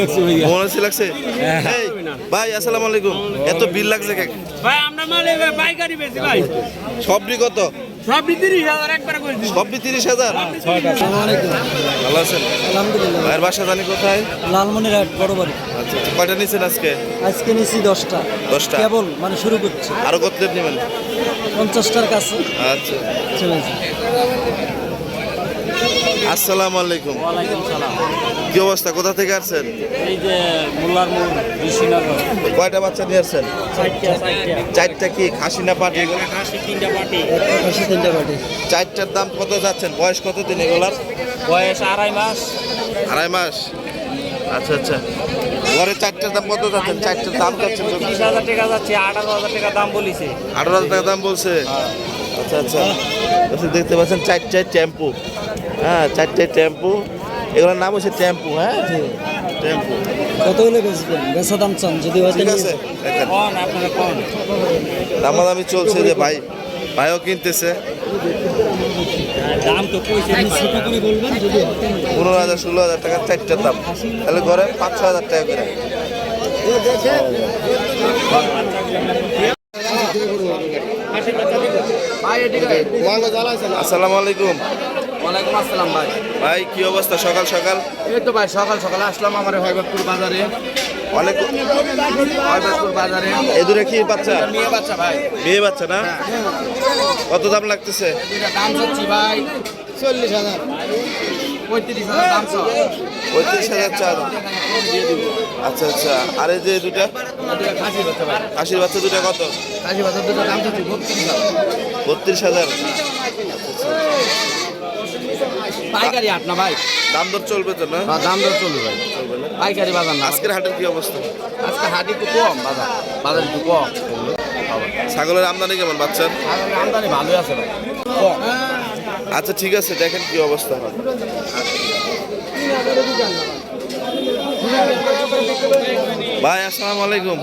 লাগছে ভাইয়া। হচ্ছে লাগছে? এই, ভাই আসসালামু আলাইকুম। এত বিল লাগছে ভাই আমরা মাল পাইকারি বেশি ভাই। সবটি কত? সব তিরিশ হাজার একবার করে দিচ্ছি সবটি তিরিশ হাজার? ভালো আছেন? আলহামদুলিল্লাহ। ভাইয়ের বাসা জানি কোথায়? লালমনিরহাট বড় বাড়ি আচ্ছা আচ্ছা। কয়টা আজকে? আজকে নিছি দশটা। দশটা? কেবল মানে শুরু করছে। আরও কত নেবেন? পঞ্চাশটার কাছে আচ্ছা। আসসালামু আলাইকুম। ওয়ালাইকুম সালাম কি অবস্থা? কোথা থেকে আসছেন? এই যে মোল্লার কয়টা বাচ্চা নিয়ে আসছেন? চারটা কি খাসি না পাটি? আশি তিনটা পাটি। পাশে তিনটা চারটার দাম কত যাচ্ছেন? বয়স কত দিন এগুলার? বয়স আড়াই মাস। আড়াই মাস? আচ্ছা আচ্ছা। ঘরে চারটার দাম কত যাচ্ছেন? চারটার দাম যাচ্ছেন তিরিশ হাজার টাকা যাচ্ছে আঠারো হাজার টাকা দাম বলিছে। আঠারো হাজার টাকা দাম বলছে। আচ্ছা আচ্ছা। দেখতে পাচ্ছেন চারটায় টেম্পু। হ্যাঁ চারটায় টেম্পু। এগুলোর নাম হচ্ছে টেম্পু হ্যাঁ টেম্পু। কত হলে বেচবেন? বেচা দাম চান যদি ঠিক আছে কোন দামাদামি চলছে যে ভাই ভাইও কিনতেছে। দাম। পনেরো হাজার ষোলো হাজার টাকার চারটার দাম। তাহলে ঘরে পাঁচ ছ হাজার টাকা করে। আসসালামু আলাইকুম। ওয়ালাইকুম আসসালাম ভাই। ভাই কি অবস্থা? সকাল সকাল? এই তো ভাই সকাল সকাল আসলাম আমার হয়বাদপুর বাজারে। অনেক হয়বাদপুর বাজারে। এ দূরে কি বাচ্চা? মেয়ে বাচ্চা ভাই। মেয়ে বাচ্চা না? কত দাম লাগতেছে? দাম চাচ্ছি ভাই চল্লিশ হাজার। পঁয়ত্রিশ হাজার চার আচ্ছা আচ্ছা। আর এই যে দুটা খাসি বাচ্চা ভাই আশির বাচ্চা দুটা কত? খাসি বাচ্চা দুটো দাম চাচ্ছি বত্রিশ হাজার। পাইকারি হাট না ভাই? দাম দর চলবে তো না? বা দাম দর চলবে ভাই। পাইকারি বাজার না। আজকের হাটের কি অবস্থা? আজকে হাট একটু কম বাজার। বাজার একটু কম। ছাগলের আমদানি কেমন বাচ্চার? আমদানি ভালোই আছে ভাই। কম। আচ্ছা ঠিক আছে, দেখেন কি অবস্থা হয়। ভাই, আসসালামু আলাইকুম।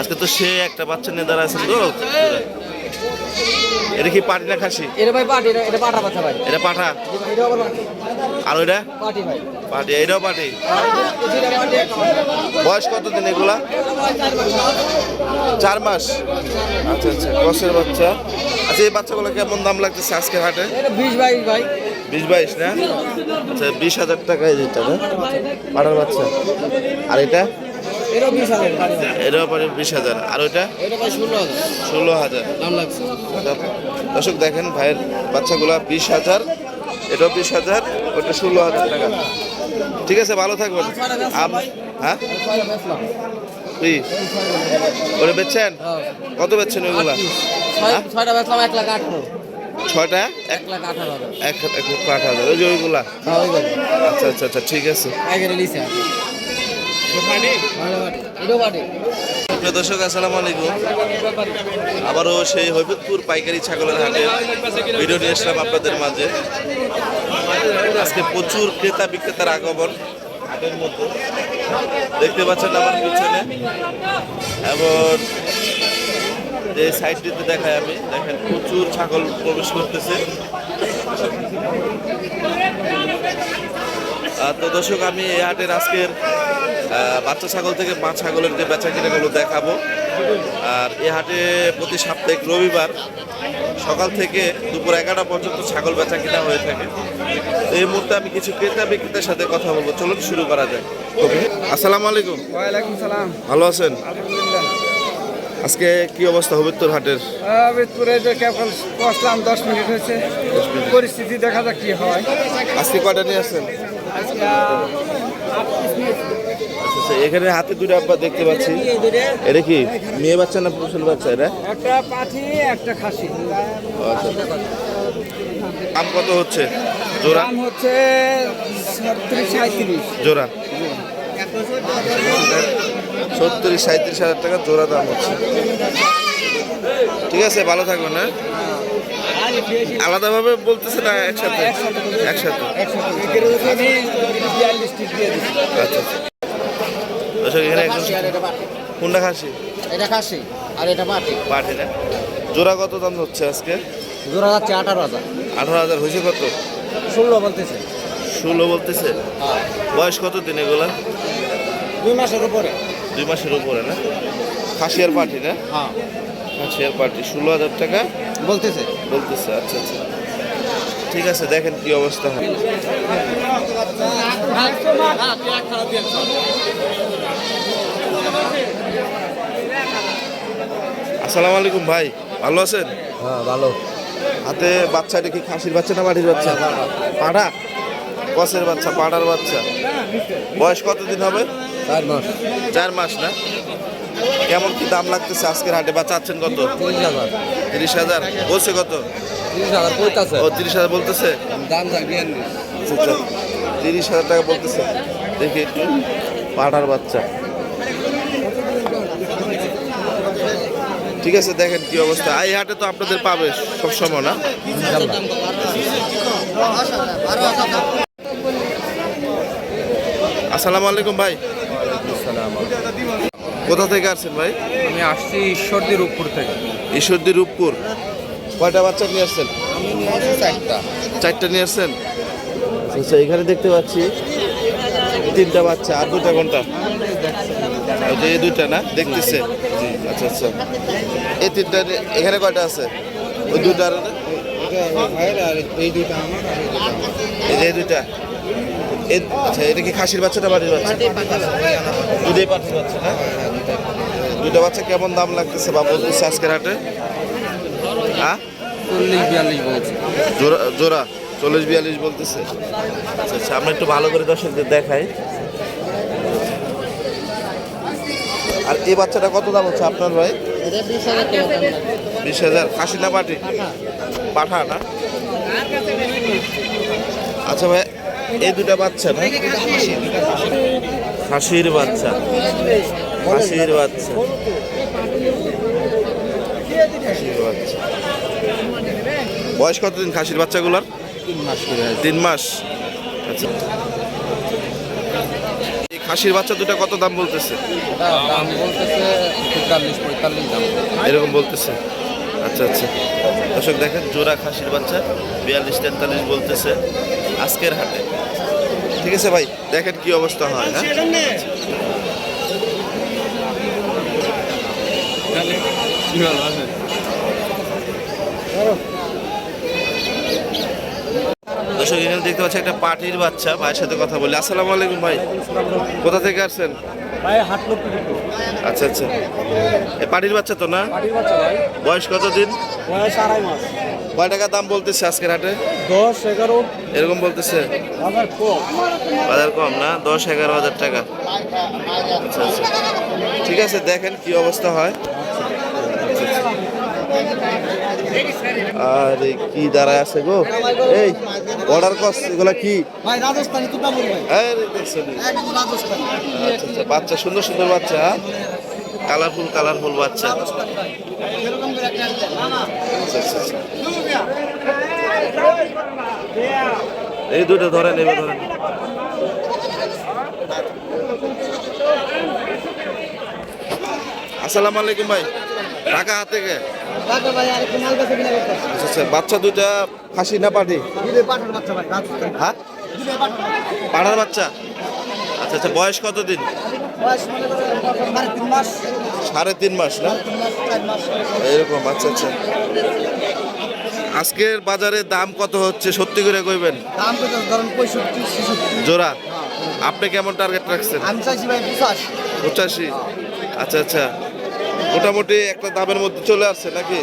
আজকে তো সে একটা বাচ্চা নিয়ে দাঁড়ায় আছেন তো। এটা কি পাটি না খাসি? এটা ভাই পাটি এটা- এটা পাঠা ভাই। এটা পাঠা? পাটি। আর ওইটা? পাটি ভাই। পাটি এটাও পাটি পাটি। বয়স কত দিন এগুলা? চার মাস। আচ্ছা আচ্ছা কষের বাচ্চা। আচ্ছা এই বাচ্চাগুলো কেমন দাম লাগতেছে আজকের হাটে? বিশ বাইশ ভাই। বিশ বাইশ না? আচ্ছা বিশ হাজার টাকা এই যেটা না? পাঠার বাচ্চা। আর এটা? এটাও পারে বিশ হাজার। আর ওইটা? ষোলো হাজার। দর্শক দেখেন ভাইয়ের বাচ্চাগুলা বিশ হাজার এটাও বিশ হাজার ওটা ষোলো হাজার টাকা। ঠিক আছে ভালো থাকবেন। হ্যাঁ? ওটা বেচছেন? কত বেচছেন ওইগুলা? ছয়- ছয়টা বেচলাম এক লাখ আঠারো। ছয়টা? এক এক লাখ আঠারো এক এক আট হাজার। ওই যে ওইগুলা? হ্যাঁ ওই গাড়ি আচ্ছা আচ্ছা আচ্ছা ঠিক আছে পাইকারি লিছে এটাও পাটি দর্শক, আসসালামু আলাইকুম। আবারও সেই হৈবতপুর পাইকারি ছাগলের হাটে ভিডিও নিয়ে আসলাম আপনাদের মাঝে। আজকে প্রচুর ক্রেতা বিক্রেতার আগমন হাটের মধ্যে। দেখতে পাচ্ছেন আমার পিছনে। এবং যে সাইডটিতে দেখায় আমি, দেখেন প্রচুর ছাগল প্রবেশ করতেছে। তো দর্শক, আমি এই হাটের আজকের বাচ্চা ছাগল থেকে মা ছাগলের যে বেচা কিনাগুলো দেখাবো। আর এ হাটে প্রতি সাপ্তাহিক রবিবার সকাল থেকে দুপুর এগারোটা পর্যন্ত ছাগল বেচা কিনা হয়ে থাকে। তো এই মুহূর্তে আমি কিছু ক্রেতা বিক্রেতার সাথে কথা বলব। চলুন শুরু করা যায় আসসালামু আলাইকুম। ওয়ালাইকুম সালাম। ভালো আছেন? আজকে কি অবস্থা হবিত্তর হাটের? যে কেবল বসলাম দশ মিনিট হয়েছে। পরিস্থিতি দেখা যাক কি হয়। আজকে কয়টা নিয়ে আসছেন? আচ্ছা, এখানে হাতে দুটো আব্বা দেখতে পাচ্ছি। এটা কি মেয়ে বাচ্চা না পুরুষের বাচ্চা এটা? একটা পাঠি একটা খাসি। আচ্ছা দাম কত হচ্ছে? জোড়া? দাম হচ্ছে ছত্রিশ সাঁত্রিশ জোড়া। সত্তরিশ সাঁত্রিশ হাজার টাকা জোড়া দাম হচ্ছে। ঠিক আছে ভালো থাকবেন না আলাদাভাবে বলতেছে না একসাথে? একসাথে। আচ্ছা আচ্ছা। দর্শক এখানে একজন কোনটা খাসি। এটা খাসি আর এটা পাটি। পাঠে না? জোড়া কত দাম হচ্ছে আজকে? জোড়া যাচ্ছে আঠারো হাজার। আঠারো হাজার হয়েছে কত? ষোলো বলতেছে। ষোলো বলতেছে? বয়স কত দিন এগুলা? দুই মাসের উপরে। দুই মাসের উপরে না? খাসিয়ার পার্টি না? হ্যাঁ। খাসিয়ার পার্টি ষোলো হাজার টাকা? বলতেছে। বলতেছে আচ্ছা আচ্ছা। ঠিক আছে দেখেন কি অবস্থা হয়। আসসালামু আলাইকুম ভাই ভালো আছেন? হ্যাঁ ভালো। হাতে বাচ্চাটা কি খাসির বাচ্চা না বাড়ির বাচ্চা? পাড়া? কসের বাচ্চা পাড়ার বাচ্চা। বয়স কতদিন হবে? চার মাস। চার মাস না? কেমন কি দাম লাগতেছে আজকের হাটে? বা চাচ্ছেন কত? তিরিশ হাজার। তিরিশ হাজার। বলছে কত? তিরিশ হাজার কইতাছে ও তিরিশ হাজার বলতেছে? আচ্ছা, আচ্ছা। তিরিশ হাজার টাকা বলতেছে। দেখি একটু। পাড়ার বাচ্চা। ঠিক আছে দেখেন কি অবস্থা। এই হাটে তো আপনাদের পাবে সবসময় না? আসসালামু আলাইকুম ভাই। কোথা থেকে আসছেন ভাই? আমি আসছি ঈশ্বরদী রূপপুর থেকে। ঈশ্বরদী রূপপুর। কয়টা বাচ্চা নিয়ে আসছেন? আমি চারটা। চারটা নিয়ে আসছেন? আচ্ছা এখানে দেখতে পাচ্ছি তিনটা বাচ্চা আর দুটা যে এই দুইটা না? দেখতেছে। আচ্ছা আচ্ছা। এই তিনটা এখানে কয়টা আছে? ওই দুইটা আর এই দুইটা আমার আর এই দুইটা। আচ্ছা এটা কি খাসির বাচ্চাটা বাড়ির বাচ্চা? দুটোই পাঠিয়ে বাচ্চা। না? দুইটা বাচ্চা কেমন দাম লাগতেছে বা বলতেছে আজকের হাটে? হ্যাঁ? চল্লিশ বিয়াল্লিশ বলছে। জোড়া জোড়া চল্লিশ বিয়াল্লিশ বলতেছে। আচ্ছা আচ্ছা আমরা একটু ভালো করে দর্শকদের দেখাই। আর এই বাচ্চাটা কত দাম হচ্ছে আপনার ভাই। বিশ হাজার খাসি না পাটি? পাঠা না? আচ্ছা ভাই এই দুটা বাচ্চা না? খাসির বাচ্চা। খাসির বাচ্চা। খাসির বাচ্চা। বয়স কতদিন খাসির বাচ্চাগুলোর? তিন মাস তিন মাস। আচ্ছা। এই খাসির বাচ্চা দুটা কত দাম বলতেছে? দাম বলতেছে তেতাল্লিশ পঁয়তাল্লিশ দাম। এরকম বলতেছে। আচ্ছা আচ্ছা। দর্শক দেখেন জোড়া খাসির বাচ্চা বিয়াল্লিশ তেতাল্লিশ বলতেছে। আজকের হাটে। ঠিক আছে ভাই দেখেন কি অবস্থা হয় হ্যাঁ? দর্শক এখানে দেখতে পাচ্ছি একটা পাটির বাচ্চা ভাইয়ের সাথে কথা বলি। আসসালামু আলাইকুম ভাই কোথা থেকে আসছেন? আচ্ছা আচ্ছা। পাটির বাচ্চা তো না? বয়স কত দিন বয়স আড়াই মাস। কয় টাকা দাম বলতেছে আজকের হাটে? দশ এগারো। এরকম বলতেছে? কম। বাজার কম না? দশ এগারো হাজার টাকা। আচ্ছা আচ্ছা। ঠিক আছে দেখেন কি অবস্থা হয়। আরে কি দাঁড়ায় আছে গো? এই অর্ডার কস এগুলা কি? ভাই রাজস্থানি তুটা ভাই। আরে দেখছেন একদম রাজস্থানি। আচ্ছা আচ্ছা বাচ্চা সুন্দর সুন্দর বাচ্চা কালারফুল কালারফুল বাচ্চা এরকম করে একটা আচ্ছা আচ্ছা আচ্ছা। এই দুটো ধরে নেবে ধরেন আসসালামু আলাইকুম ভাই। টাকা হাতে করতে। আচ্ছা আচ্ছা বাচ্চা দুটা ফাঁসি না রাজস্থানি হ্যাঁ? পাড়ার বাচ্চা? আচ্ছা আচ্ছা বয়স কত দিন বয়স সাড়ে তিন মাস না? এরকম আচ্ছা আচ্ছা। আজকের বাজারে দাম কত হচ্ছে সত্যি করে কইবেন? জোড়া। আপনি কেমন টার্গেট রাখছেন? পঁচাশি। আচ্ছা আচ্ছা। মোটামুটি একটা দামের মধ্যে চলে আসছে নাকি?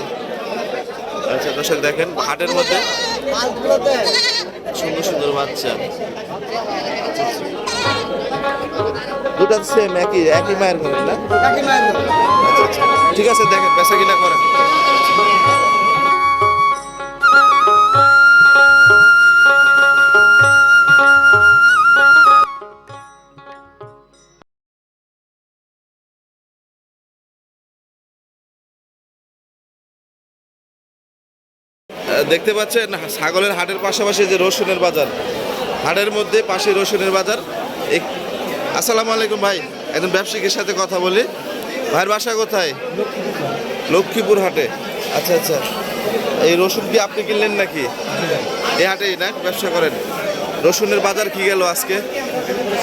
আচ্ছা দর্শক দেখেন হাটের মধ্যে। সুন্দর সুন্দর বাচ্চা। আচ্ছা, আচ্ছা। দুটা সেম একই একই মায়ের ঘরের না? কাকি মায়ের আচ্ছা আচ্ছা। ঠিক আছে দেখেন বেচা কিনা করেন। দেখতে পাচ্ছেন ছাগলের হাটের পাশাপাশি যে রসুনের বাজার হাটের মধ্যে পাশে রসুনের বাজার এক- আসসালামু আলাইকুম ভাই একজন ব্যবসায়ীর সাথে কথা বলি। ভাইয়ের বাসা কোথায়? লক্ষ্মীপুর হাটে। আচ্ছা আচ্ছা। এই রসুন কি আপনি কিনলেন নাকি? এই হাটেই না ব্যবসা করেন। রসুনের বাজার কি গেল আজকে?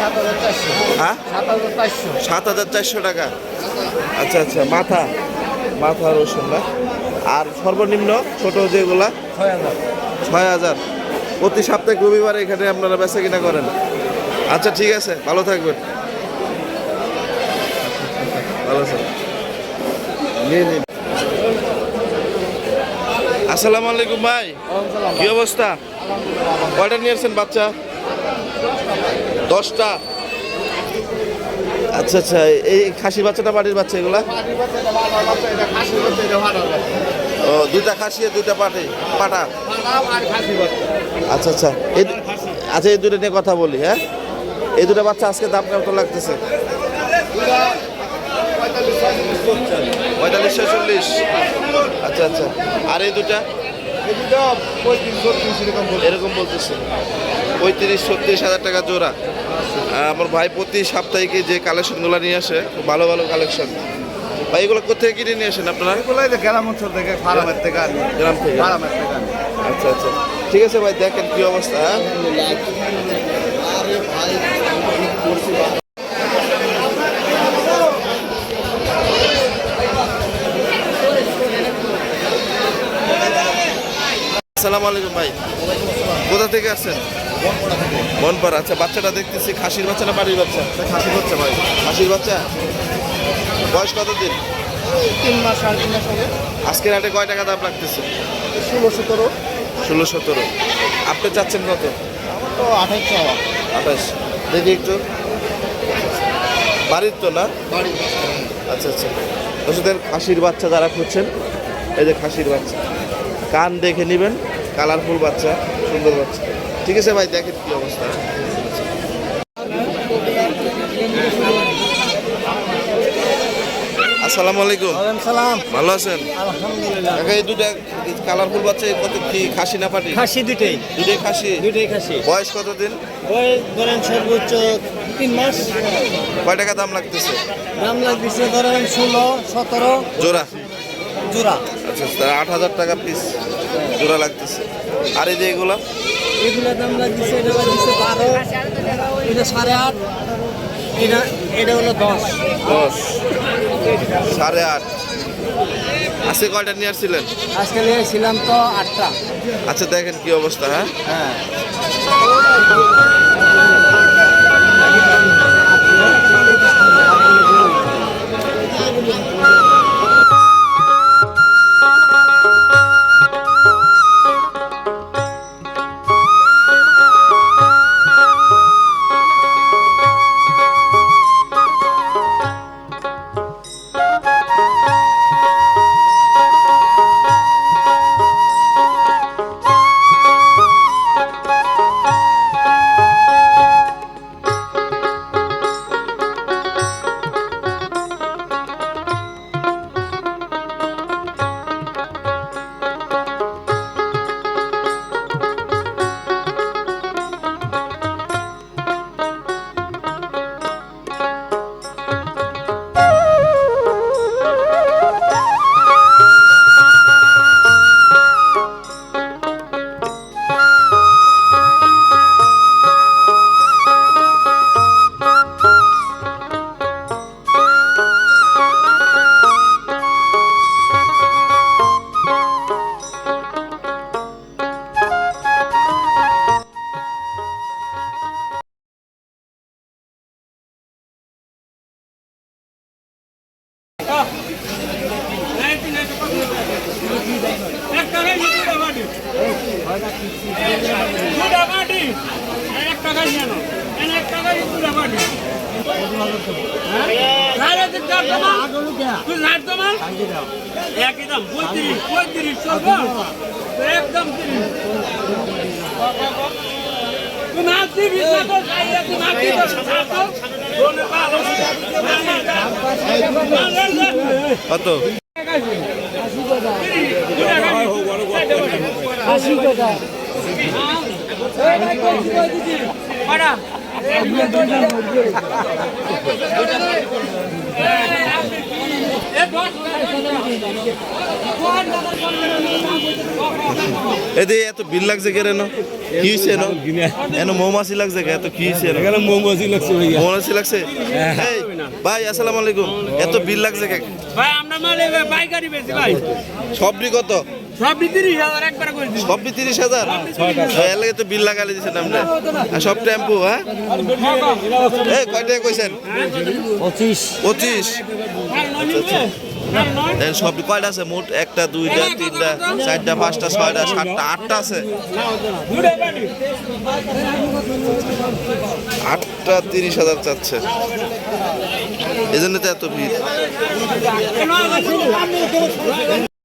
সাত হাজার চারশো হ্যাঁ? সাত হাজার চারশো টাকা। আচ্ছা আচ্ছা মাথা মাথা রসুন না? আর সর্বনিম্ন ছোট যেগুলা? ছয় হাজার। ছয় হাজার। প্রতি সপ্তাহে রবিবার এখানে আপনারা বেচা কিনা করেন। আচ্ছা ঠিক আছে, ভালো থাকবেন। ভালো আসসালামু আলাইকুম ভাই। কি অবস্থা? কয়টা নিয়ে আসছেন বাচ্চা? দশটা। আচ্ছা আচ্ছা এই খাসি বাচ্চাটা বাড়ির বাচ্চা এগুলা? ও, দুইটা খাসি দুইটা পাটি, পাটা? আচ্ছা আচ্ছা আচ্ছা এই দুটো নিয়ে কথা বলি হ্যাঁ? এই দুটো বাচ্চা আজকে দাম কত লাগতেছে? পঁয়তাল্লিশ ছয়চল্লিশ। আচ্ছা আচ্ছা। আর এই দুটা? এরকম বলতেছে। পঁয়ত্রিশ ছত্রিশ হাজার টাকা জোড়া। আহ, আমার ভাই প্রতি সাপ্তাহিকে যে কালেকশনগুলো নিয়ে আসে খুব ভালো ভালো কালেকশন। ভাই এগুলো কোথেকে কিনে নিয়ে আসেন আপনারা? এগুলাই গ্রাম অঞ্চল থেকে ফার্মের থেকে গ্রাম থেকে? ফার্মের থেকে আচ্ছা আচ্ছা। ঠিক আছে ভাই দেখেন কি অবস্থা হ্যাঁ? আসসালামু আলাইকুম ভাই। কোথা থেকে আসছেন? বনপাড়া আচ্ছা বাচ্চাটা দেখতেছি খাসির বাচ্চা না বাড়ির বাচ্চা? খাসির করছে ভাই। খাসির বাচ্চা? বয়স কত দিন তিন মাস সাড়ে তিন মাস হবে। আজকের হাটে কয় টাকা দাম লাগতেছে? ষোলো সতেরো। ষোলো সতেরো। আপনি চাচ্ছেন কত? তো আঠাশ চাওয়া। আঠাশ। দেখি একটু। বাড়ির তো না? বাড়ি আচ্ছা আচ্ছা। ওষুধের খাসির বাচ্চা যারা খুঁজছেন এই যে খাসির বাচ্চা। কান দেখে নেবেন। কালারফুল বাচ্চা সুন্দর বাচ্চা। ঠিক আছে ভাই দেখেন কি অবস্থা। আসসালামু আলাইকুম। সালাম। ভালো আছেন? আলহামদুলিল্লাহ। এই দুটা কালারফুল বাচ্চা এই কত কি খাসি না পাটি? খাসি দুটোই দুটোই খাসি? দুটোই খাসি। বয়স কতদিন ওই ধরেন সর্বোচ্চ তিন মাস। কয় টাকা দাম লাগতেছে? দাম লাগতেছে ধরেন ষোলো সতেরো। জোড়া? জোড়া। আচ্ছা আচ্ছা আট হাজার টাকা পিস জোড়া লাগতেছে। আর এই যে এগুলো? এগুলোর দাম লাগতেছে এটা লাগতেছে বারো এটা সাড়ে আট এটা এটা হলো দশ। দশ। সাড়ে আট। আজকে কয়টা নিয়ে আসছিলেন? আজকে নিয়েছিলাম তো আটটা। আচ্ছা দেখেন কি অবস্থা হ্যাঁ? হ্যাঁ। একদম পঁয়ত্রিশ পঁয়ত্রিশ চলবো। একদম তিরিশ তুমি আর তিরিশ না তো খাইয়া তুমি আর কি করছ ছাড়তো বলে ভালো কত এতে এত বিল লাগছে কে রেনো কি হয়েছে এনো? মৌমাছি লাগছে কে এত কি হয়েছে এখানে লাগছে মৌমাছি লাগছে? এই, ভাই আসসালামু আলাইকুম। এত বিল লাগছে কে ভাই আমরা মালে পাইকারি বেশি ভাই। সবটি কত? সব তিরিশ হাজার একবার করে দিন। সবটি হাজার? এর লাগে তো বিল লাগালে দিচ্ছেন আমরা আর সব টেম্পু হ্যাঁ? এই কয় টাকা কইছেন? পঁচিশ। পঁচিশ। এই সব কয়টা আছে? মোট একটা দুইটা তিনটা চারটা পাঁচটা ছয়টা সাতটা আটটা আছে। আটটা তিরিশ হাজার চাচ্ছে। এই জন্য তো এত ভিড়।